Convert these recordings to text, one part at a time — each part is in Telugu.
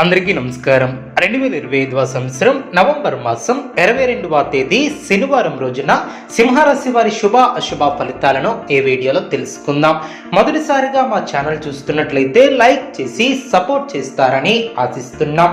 అందరికీ నమస్కారం. రెండు వేల ఇరవై ఐదవ సంవత్సరం నవంబర్ మాసం ఇరవై రెండవ తేదీ శనివారం రోజున సింహరాశి వారి శుభ అశుభ ఫలితాలను ఈ వీడియోలో తెలుసుకుందాం. మొదటిసారిగా మా ఛానల్ చూస్తున్నట్లయితే లైక్ చేసి సపోర్ట్ చేస్తారని ఆశిస్తున్నాం.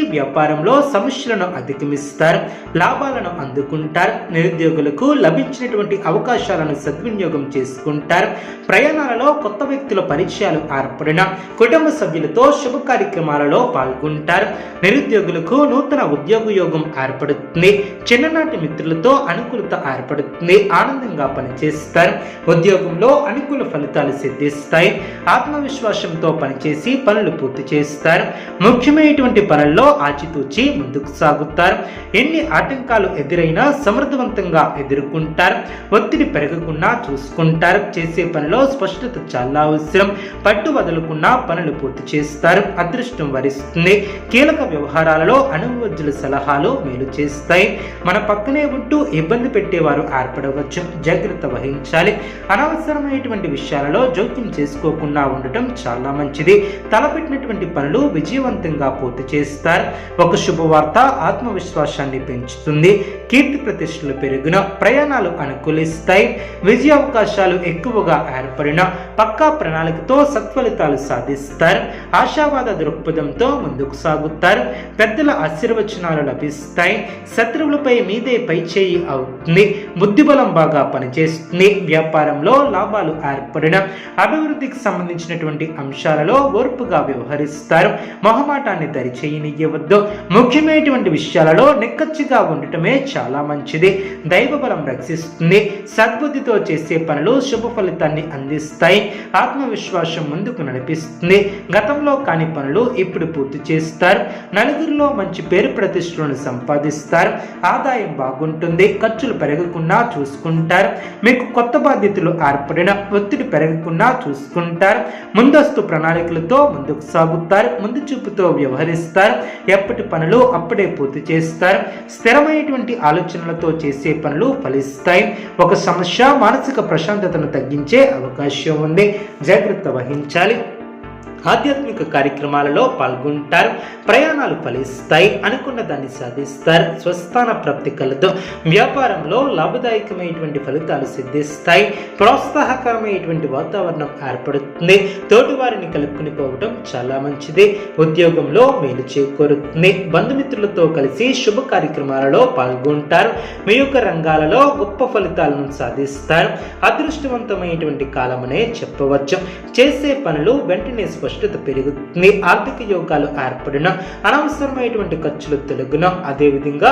వ్యాపారంలో సమస్యలను అధిగమిస్తారు లాభాలను అందుకుంటారు నిరుద్యోగులకు లభించినటువంటి అవకాశాలను సద్వినియోగం చేసుకుంటారు. ప్రయాణాలలో కొత్త వ్యక్తుల పరిచయాలు ఏర్పడిన కుటుంబ సభ్యులతో శుభ కార్యక్రమాలలో పాల్గొంటారు. నిరుద్యోగులకు నూతన ఉద్యోగ యోగం ఏర్పడుతుంది. చిన్ననాటి మిత్రులతో అనుకూలత ఏర్పడుతుంది. ఆనందంగా పనిచేస్తారు. ఉద్యోగంలో అనుకూల ఫలితాలు సిద్ధిస్తాయి. ఆత్మవిశ్వాసంతో పనిచేసి పనులు పూర్తి చేస్తారు. ముఖ్యమైనటువంటి పనుల్లో ఆచితూచి ముందుకు సాగుతారు. ఎన్ని ఆటంకాలు ఎదురైనా సమర్థవంతంగా ఎదుర్కొంటారు. ఒత్తిడి పెరగకుండా చూసుకుంటారు. చేసే పనిలో స్పష్టత చాలా అవసరం. పట్టు వదలకుండా పనులు పూర్తి చేస్తారు. అదృష్టం వరిస్తుంది. కీలక వ్యవహారాలలో అనుభవజ్ఞుల సలహాలు మేలు చేస్తాయి. మన పక్కనే ఉంటూ ఇబ్బంది పెట్టేవారు ఏర్పడవచ్చు. జాగ్రత్త వహించాలి. అనవసరమైనటువంటి విషయాలలో జోక్యం చేసుకోకుండా ఉండటం చాలా మంచిది. తలపెట్టినటువంటి పనులు విజయవంతంగా పూర్తి చేస్తారు. ఒక శుభవార్త ఆత్మవిశ్వాసాన్ని పెంచుతుంది. కీర్తి ప్రతిష్టలు పెరిగిన ప్రయాణాలు అనుకూలిస్తాయి. విజయ అవకాశాలు ఎక్కువగా ఏర్పడిన పక్కా ప్రణాళికతో సత్ఫలితాలు సాధిస్తారు. ఆశావాద దృక్పథంతో ముందుకు సాగుతారు. పెద్దల ఆశీర్వచనాలు లభిస్తాయి. శత్రువులపై మీదే పై చేయి అవుతుంది. బుద్ధిబలం బాగా పనిచేస్తుంది. వ్యాపారంలో లాభాలు ఏర్పడిన అభివృద్ధికి సంబంధించినటువంటి అంశాలలో ఓర్పుగా వ్యవహరిస్తారు. మొహమాటాన్ని దరిచేయనియ్యవద్దు ముఖ్యమైనటువంటి విషయాలలో నిక్కచ్చిగా ఉండటమే చాలా మంచిది. దైవబలం రక్షిస్తుంది. సద్బుద్ధితో చేసే పనులు శుభ ఫలితాన్ని అందిస్తాయి. ఆత్మవిశ్వాసం ముందుకు నడిపిస్తుంది. గతంలో కాని పనులు ఇప్పుడు పూర్తి చేస్తారు. నలుగురిలో మంచి పేరు ప్రతిష్టలను సంపాదిస్తారు. ఆదాయం బాగుంటుంది. ఖర్చులు పెరగకుండా చూసుకుంటారు. మీకు కొత్త బాధ్యతలు ఏర్పడిన ఒత్తిడి పెరగకుండా చూసుకుంటారు. ముందస్తు ప్రణాళికలతో ముందుకు సాగుతారు. ముందు చూపుతో వ్యవహరిస్తారు. ఎప్పటి పనులు అప్పుడే పూర్తి చేస్తారు. స్థిరమైనటువంటి ఆలోచనలతో చేసే పనులు ఫలిస్తాయి. ఒక సమస్య మానసిక ప్రశాంతతను తగ్గించే అవకాశం ఉంది. జాగ్రత్త వహించాలి. ఆధ్యాత్మిక కార్యక్రమాలలో పాల్గొంటారు ప్రయాణాలు ఫలిస్తాయి అనుకున్న దాన్ని సాధిస్తారు స్వస్థాన ప్రాప్తి కలదు. వ్యాపారంలో లాభదాయకమైనటువంటి ఫలితాలు సిద్ధిస్తాయి ప్రోత్సాహకరమైనటువంటి వాతావరణం ఏర్పడుతుంది. తోటివారిని కలుపుకుని పోవడం చాలా మంచిది. ఉద్యోగంలో మేలు చేకూరుతుంది. బంధుమిత్రులతో కలిసి శుభ కార్యక్రమాలలో పాల్గొంటారు. మీ యొక్క రంగాలలో గొప్ప ఫలితాలను సాధిస్తారు. అదృష్టవంతమైనటువంటి కాలమనే చెప్పవచ్చు. చేసే పనులు వెంటనే స్పష్టత పెరుగుతుంది. ఆర్థిక యోగాలు ఏర్పడిన అనవసరమైనటువంటి ఖర్చులు తొలగిన అదేవిధంగా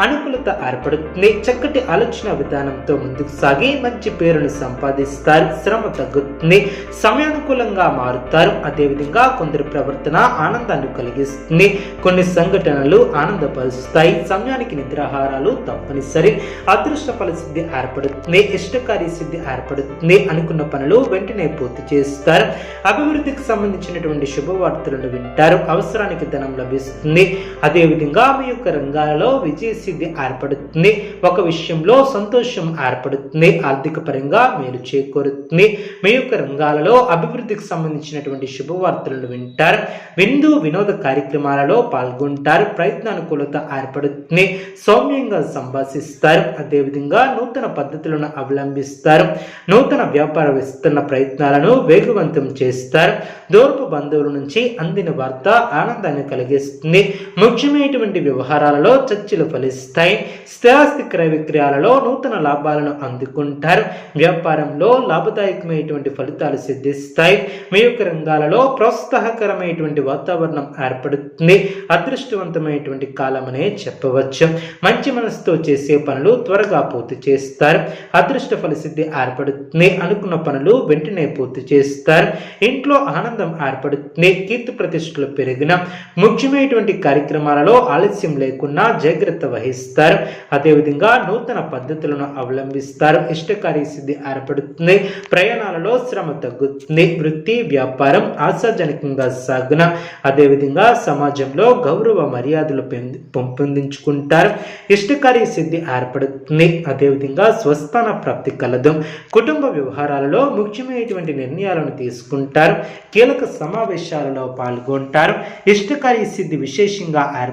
అనుకూలత ఏర్పడుతుంది. చక్కటి ఆలోచన విధానంతో ముందుకు సాగి మంచి పేరును సంపాదిస్తారు. శ్రమ తగ్గుతుంది. సమయానుకూలంగా మారుతారు. అదేవిధంగా కొందరి ప్రవర్తన ఆనందాన్ని కలిగిస్తుంది. కొన్ని సంఘటనలు ఆనందపరుస్తాయి. సమయానికి నిద్రాహారాలు తప్పనిసరి. అదృష్ట ఫలసిద్ధి ఏర్పడుతుంది. ఇష్టకార్య సిద్ధి ఏర్పడుతుంది. అనుకున్న పనులు వెంటనే పూర్తి చేస్తారు. అభివృద్ధికి సంబంధించినటువంటి శుభవార్తలను వింటారు. అవసరానికి ధనం లభిస్తుంది. అదేవిధంగా మీ యొక్క రంగాలలో విజయ సిద్ధి ఏర్పడుతుంది. ఒక విషయంలో సంతోషం ఏర్పడుతుంది. ఆర్థిక పరంగా మేలు చేకూరుతుంది. మీ యొక్క రంగాలలో అభివృద్ధికి సంబంధించినటువంటి శుభవార్తలను వింటారు. విందు వినోద కార్యక్రమాలలో పాల్గొంటారు. ప్రయత్నానుకూలత ఏర్పడుతుంది. సౌమ్యంగా సంభాషిస్తారు. అదేవిధంగా నూతన పద్ధతులను అవలంబిస్తారు. నూతన వ్యాపార విస్తరణ ప్రయత్నాలను వేగవంతం చేస్తారు. దూరపు బంధువుల నుంచి అందిన వార్త ఆనందాన్ని కలిగిస్తుంది. ముఖ్యమైనటువంటి వ్యవహారాలలో చర్చలు ఫలిస్తాయి. లభిస్తాయి స్థిరాస్తి క్రయ విక్రయాలలో నూతన లాభాలను అందుకుంటారు. వ్యాపారంలో లాభదాయకమైనటువంటి ఫలితాలు సిద్ధిస్తాయి. మీ యొక్క రంగాలలో ప్రోత్సాహకరమైనటువంటి వాతావరణం ఏర్పడుతుంది. అదృష్టవంతమైనటువంటి కాలం అనే చెప్పవచ్చు. మంచి మనసుతో చేసే పనులు త్వరగా పూర్తి చేస్తారు. అదృష్ట ఫలసిద్ధి ఏర్పడుతుంది. అనుకున్న పనులు వెంటనే పూర్తి చేస్తారు. ఇంట్లో ఆనందం ఏర్పడుతుంది. కీర్తి ప్రతిష్టలు పెరిగిన ముఖ్యమైనటువంటి కార్యక్రమాలలో ఆలస్యం లేకుండా జాగ్రత్త నిర్వహిస్తారు అదేవిధంగా నూతన పద్ధతులను అవలంబిస్తారు. ఇష్టకారి సిద్ధి ఏర్పడుతుంది. ప్రయాణాలలో శ్రమ తగ్గుతుంది. వృత్తి వ్యాపారం ఆశాజనకంగా సాగున అదేవిధంగా సమాజంలో గౌరవ మర్యాదలు పెంపొందించుకుంటారు. ఇష్టకారి సిద్ధి ఏర్పడుతుంది. అదేవిధంగా స్వస్థాన ప్రాప్తి కలదు. కుటుంబ వ్యవహారాలలో ముఖ్యమైనటువంటి నిర్ణయాలను తీసుకుంటారు. కీలక సమావేశాలలో పాల్గొంటారు. ఇష్టకారి సిద్ధి విశేషంగా ఏర్పడుతుంది